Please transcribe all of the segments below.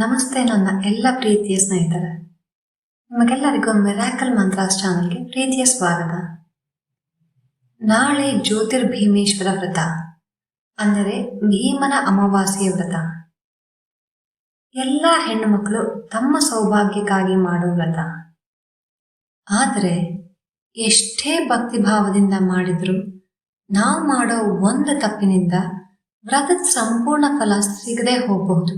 ನಮಸ್ತೆ ನನ್ನ ಎಲ್ಲ ಪ್ರೀತಿಯ ಸ್ನೇಹಿತರೆ. ನಿಮಗೆಲ್ಲರಿಗೂ ಮಿರಾಕಲ್ ಮಂತ್ರಾಸ್ ಚಾನಲ್ಗೆ ಪ್ರೀತಿಯ ಸ್ವಾಗತ. ನಾಳೆ ಜ್ಯೋತಿರ್ಭೀಮೇಶ್ವರ ವ್ರತ, ಅಂದರೆ ಭೀಮನ ಅಮಾವಾಸ್ಯೆ ವ್ರತ. ಎಲ್ಲ ಹೆಣ್ಣು ಮಕ್ಕಳು ತಮ್ಮ ಸೌಭಾಗ್ಯಕ್ಕಾಗಿ ಮಾಡುವ ವ್ರತ. ಆದರೆ ಎಷ್ಟೇ ಭಕ್ತಿಭಾವದಿಂದ ಮಾಡಿದ್ರು ನಾವು ಮಾಡೋ ಒಂದು ತಪ್ಪಿನಿಂದ ವ್ರತದ ಸಂಪೂರ್ಣ ಫಲ ಸಿಗದೆ ಹೋಗಬಹುದು.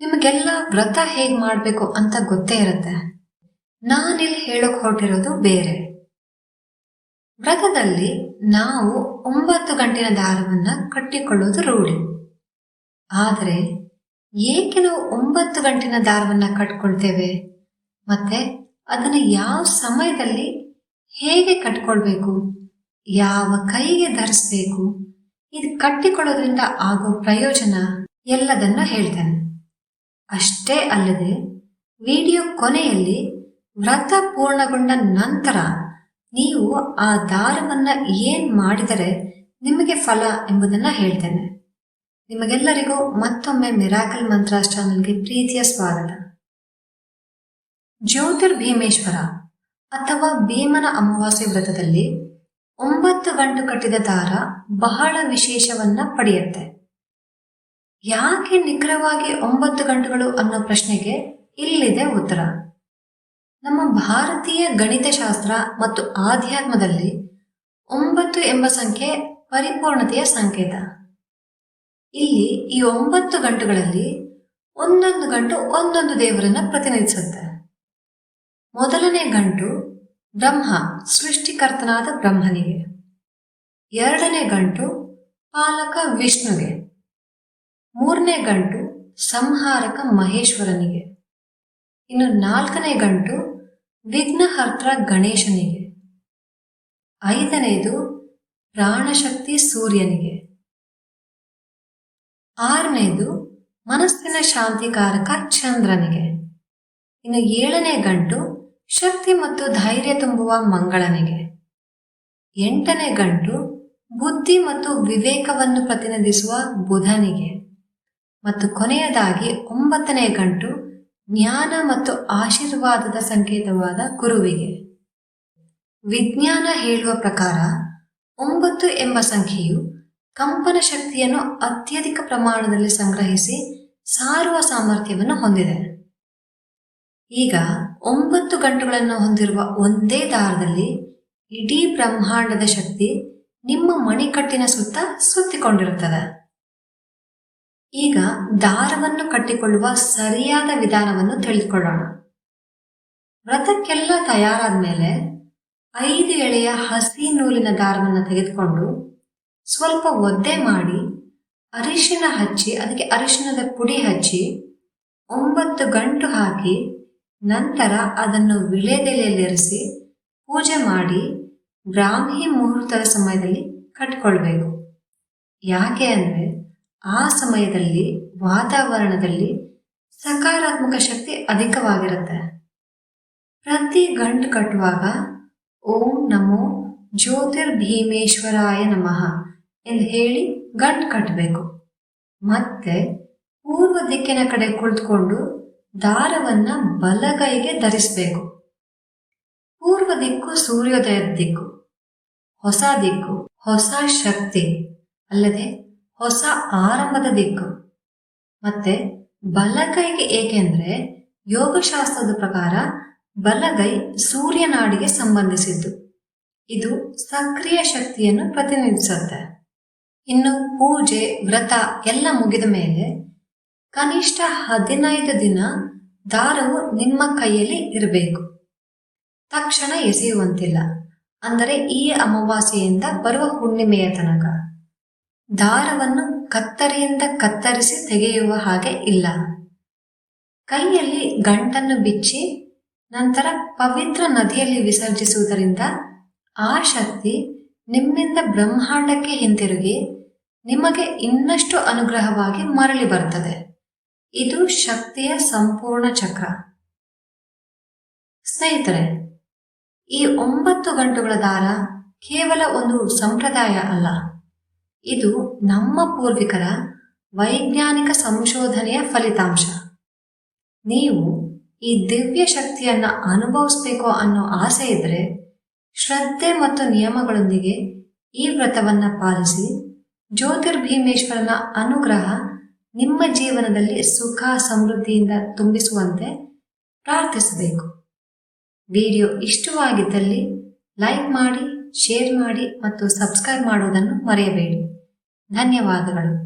ನಿಮಗೆಲ್ಲ ವ್ರತ ಹೇಗ್ ಮಾಡಬೇಕು ಅಂತ ಗೊತ್ತೇ ಇರುತ್ತೆ. ನಾನಿಲ್ಲಿ ಹೇಳಕ್ ಹೊರಟಿರೋದು ಬೇರೆ. ವ್ರತದಲ್ಲಿ ನಾವು ಒಂಬತ್ತು ಗಂಟಿನ ದಾರವನ್ನ ಕಟ್ಟಿಕೊಳ್ಳೋದು ರೂಢಿ. ಆದರೆ ಏಕೆ ನಾವು ಒಂಬತ್ತು ಗಂಟಿನ ದಾರವನ್ನ ಕಟ್ಕೊಳ್ತೇವೆ? ಮತ್ತೆ ಅದನ್ನು ಯಾವ ಸಮಯದಲ್ಲಿ ಹೇಗೆ ಕಟ್ಕೊಳ್ಬೇಕು? ಯಾವ ಕೈಗೆ ಧರಿಸ್ಬೇಕು? ಇದು ಕಟ್ಟಿಕೊಳ್ಳೋದ್ರಿಂದ ಆಗೋ ಪ್ರಯೋಜನ ಎಲ್ಲದನ್ನ ಹೇಳ್ತೇನೆ. ಅಷ್ಟೇ ಅಲ್ಲದೆ ವಿಡಿಯೋ ಕೊನೆಯಲ್ಲಿ ವ್ರತ ಪೂರ್ಣಗೊಂಡ ನಂತರ ನೀವು ಆ ದಾರವನ್ನು ಏನು ಮಾಡಿದರೆ ನಿಮಗೆ ಫಲ ಎಂಬುದನ್ನ ಹೇಳ್ತೇನೆ. ನಿಮಗೆಲ್ಲರಿಗೂ ಮತ್ತೊಮ್ಮೆ ಮಿರಾಕಲ್ ಮಂತ್ರಾಸ್ ಚಾನಲ್ಗೆ ಪ್ರೀತಿಯ ಸ್ವಾಗತ. ಜ್ಯೋತಿರ್ಭೀಮೇಶ್ವರ ಅಥವಾ ಭೀಮನ ಅಮಾವಾಸ್ಯೆ ವ್ರತದಲ್ಲಿ ಒಂಬತ್ತು ಗಂಟು ಕಟ್ಟಿದ ದಾರ ಬಹಳ ವಿಶೇಷವನ್ನ ಪಡೆಯುತ್ತೆ. ಯಾಕೆ ನಿಖರವಾಗಿ ಒಂಬತ್ತು ಗಂಟೆಗಳು ಅನ್ನೋ ಪ್ರಶ್ನೆಗೆ ಇಲ್ಲಿದೆ ಉತ್ತರ. ನಮ್ಮ ಭಾರತೀಯ ಗಣಿತಶಾಸ್ತ್ರ ಮತ್ತು ಆಧ್ಯಾತ್ಮದಲ್ಲಿ ಒಂಬತ್ತು ಎಂಬ ಸಂಖ್ಯೆ ಪರಿಪೂರ್ಣತೆಯ ಸಂಕೇತ. ಇಲ್ಲಿ ಈ ಒಂಬತ್ತು ಗಂಟುಗಳಲ್ಲಿ ಒಂದೊಂದು ಗಂಟು ಒಂದೊಂದು ದೇವರನ್ನ ಪ್ರತಿನಿಧಿಸುತ್ತೆ. ಮೊದಲನೇ ಗಂಟು ಬ್ರಹ್ಮ, ಸೃಷ್ಟಿಕರ್ತನಾದ ಬ್ರಹ್ಮನಿಗೆ. ಎರಡನೇ ಗಂಟು ಪಾಲಕ ವಿಷ್ಣುಗೆ. ಮೂರನೇ ಗಂಟು ಸಂಹಾರಕ ಮಹೇಶ್ವರನಿಗೆ. ಇನ್ನು ನಾಲ್ಕನೇ ಗಂಟು ವಿಘ್ನಹರ್ತ್ರ ಗಣೇಶನಿಗೆ. ಐದನೇದು ಪ್ರಾಣಶಕ್ತಿ ಸೂರ್ಯನಿಗೆ. ಆರನೇದು ಮನಸ್ಸಿನ ಶಾಂತಿಕಾರಕ ಚಂದ್ರನಿಗೆ. ಇನ್ನು ಏಳನೇ ಗಂಟು ಶಕ್ತಿ ಮತ್ತು ಧೈರ್ಯ ತುಂಬುವ ಮಂಗಳನಿಗೆ. ಎಂಟನೇ ಗಂಟು ಬುದ್ಧಿ ಮತ್ತು ವಿವೇಕವನ್ನು ಪ್ರತಿನಿಧಿಸುವ ಬುಧನಿಗೆ. ಮತ್ತು ಕೊನೆಯದಾಗಿ ಒಂಬತ್ತನೇ ಗಂಟು ಜ್ಞಾನ ಮತ್ತು ಆಶೀರ್ವಾದದ ಸಂಕೇತವಾದ ಗುರುವಿಗೆ. ವಿಜ್ಞಾನ ಹೇಳುವ ಪ್ರಕಾರ ಒಂಬತ್ತು ಎಂಬ ಸಂಖ್ಯೆಯು ಕಂಪನ ಶಕ್ತಿಯನ್ನು ಅತ್ಯಧಿಕ ಪ್ರಮಾಣದಲ್ಲಿ ಸಂಗ್ರಹಿಸಿ ಸಾರುವ ಸಾಮರ್ಥ್ಯವನ್ನು ಹೊಂದಿದೆ. ಈಗ ಒಂಬತ್ತು ಗಂಟುಗಳನ್ನು ಹೊಂದಿರುವ ಒಂದೇ ದಾರದಲ್ಲಿ ಇಡೀ ಬ್ರಹ್ಮಾಂಡದ ಶಕ್ತಿ ನಿಮ್ಮ ಮಣಿಕಟ್ಟಿನ ಸುತ್ತ ಸುತ್ತಿಕೊಂಡಿರುತ್ತದೆ. ಈಗ ದಾರವನ್ನು ಕಟ್ಟಿಕೊಳ್ಳುವ ಸರಿಯಾದ ವಿಧಾನವನ್ನು ತಿಳಿದುಕೊಳ್ಳೋಣ. ವ್ರತಕ್ಕೆಲ್ಲ ತಯಾರಾದ ಮೇಲೆ ಐದು ಎಳೆಯ ಹಸಿ ನೂಲಿನ ದಾರವನ್ನು ತೆಗೆದುಕೊಂಡು ಸ್ವಲ್ಪ ಒದ್ದೆ ಮಾಡಿ ಅರಿಶಿನ ಹಚ್ಚಿ, ಅದಕ್ಕೆ ಅರಿಶಿನದ ಪುಡಿ ಹಚ್ಚಿ ಒಂಬತ್ತು ಗಂಟು ಹಾಕಿ ನಂತರ ಅದನ್ನು ವಿಳೆದೆಲೆಯಲ್ಲಿರಿಸಿ ಪೂಜೆ ಮಾಡಿ ಬ್ರಾಹ್ಮಿ ಮುಹೂರ್ತದ ಸಮಯದಲ್ಲಿ ಕಟ್ಕೊಳ್ಬೇಕು. ಯಾಕೆ ಅಂದರೆ ಆ ಸಮಯದಲ್ಲಿ, ವಾತಾವರಣದಲ್ಲಿ ಸಕಾರಾತ್ಮಕ ಶಕ್ತಿ ಅಧಿಕವಾಗಿರುತ್ತೆ. ಪ್ರತಿ ಗಂಟು ಕಟ್ಟುವಾಗ, ಓಂ ನಮೋ ಜ್ಯೋತಿರ್ಭೀಮೇಶ್ವರಾಯ ನಮಃ ಎಂದು ಹೇಳಿ ಗಂಟು ಕಟ್ಟಬೇಕು. ಮತ್ತೆ ಪೂರ್ವ ದಿಕ್ಕಿನ ಕಡೆ ಕುಳಿತುಕೊಂಡು ದಾರವನ್ನು ಬಲಗೈಗೆ ಧರಿಸಬೇಕು. ಪೂರ್ವ ದಿಕ್ಕು ಸೂರ್ಯೋದಯದ ದಿಕ್ಕು, ಹೊಸ ದಿಕ್ಕು, ಹೊಸ ಶಕ್ತಿ, ಅಲ್ಲದೆ ಹೊಸ ಆರಂಭದ ದಿಕ್ಕು. ಮತ್ತೆ ಬಲಗೈಗೆ ಏಕೆಂದ್ರೆ ಯೋಗಶಾಸ್ತ್ರದ ಪ್ರಕಾರ ಬಲಗೈ ಸೂರ್ಯನಾಡಿಗೆ ಸಂಬಂಧಿಸಿದ್ದು. ಇದು ಸಕ್ರಿಯ ಶಕ್ತಿಯನ್ನು ಪ್ರತಿನಿಧಿಸುತ್ತೆ. ಇನ್ನು ಪೂಜೆ, ವ್ರತ ಎಲ್ಲ ಮುಗಿದ ಮೇಲೆ ಕನಿಷ್ಠ ಹದಿನೈದು ದಿನ ದಾರವು ನಿಮ್ಮ ಕೈಯಲ್ಲಿ ಇರಬೇಕು. ತಕ್ಷಣ ಎಸೆಯುವಂತಿಲ್ಲ. ಅಂದರೆ ಈ ಅಮಾವಾಸ್ಯೆಯಿಂದ ಬರುವ ಹುಣ್ಣಿಮೆಯ ತನಕ. ದಾರವನ್ನು ಕತ್ತರಿಯಿಂದ ಕತ್ತರಿಸಿ ತೆಗೆಯುವ ಹಾಗೆ ಇಲ್ಲ. ಕೈಯಲ್ಲಿ ಗಂಟನ್ನು ಬಿಚ್ಚಿ, ನಂತರ ಪವಿತ್ರ ನದಿಯಲ್ಲಿ ವಿಸರ್ಜಿಸುವುದರಿಂದ ಆ ಶಕ್ತಿ ನಿಮ್ಮಿಂದ ಬ್ರಹ್ಮಾಂಡಕ್ಕೆ ಹಿಂತಿರುಗಿ ನಿಮಗೆ ಇನ್ನಷ್ಟು ಅನುಗ್ರಹವಾಗಿ ಮರಳಿ ಬರ್ತದೆ ಇದು ಶಕ್ತಿಯ ಸಂಪೂರ್ಣ ಚಕ್ರ. ಸ್ನೇಹಿತರೆ, ಈ ಒಂಬತ್ತು ಗಂಟುಗಳ ದಾರ ಕೇವಲ ಒಂದು ಸಂಪ್ರದಾಯ ಅಲ್ಲ. ಇದು ನಮ್ಮ ಪೂರ್ವಿಕರ ವೈಜ್ಞಾನಿಕ ಸಂಶೋಧನೆಯ ಫಲಿತಾಂಶ. ನೀವು ಈ ದಿವ್ಯ ಶಕ್ತಿಯನ್ನ ಅನುಭವಿಸ್ಬೇಕು ಅನ್ನೋ ಆಸೆ ಇದ್ರೆ ಶ್ರದ್ಧೆ ಮತ್ತು ನಿಯಮಗಳೊಂದಿಗೆ ಈ ವ್ರತವನ್ನ ಪಾಲಿಸಿ ಜ್ಯೋತಿರ್ಭೀಮೇಶ್ವರನ ಅನುಗ್ರಹ ನಿಮ್ಮ ಜೀವನದಲ್ಲಿ ಸುಖ, ಸಮೃದ್ಧಿಯಿಂದ ತುಂಬಿಸುವಂತೆ ಪ್ರಾರ್ಥಿಸಬೇಕು. ವಿಡಿಯೋ ಇಷ್ಟವಾಗಿದ್ದಲ್ಲಿ ಲೈಕ್ ಮಾಡಿ ಶೇರ್ ಮಾಡಿ ಮತ್ತು ಸಬ್ಸ್ಕ್ರೈಬ್ ಮಾಡುವುದನ್ನು ಮರೆಯಬೇಡಿ. ಧನ್ಯವಾದಗಳು.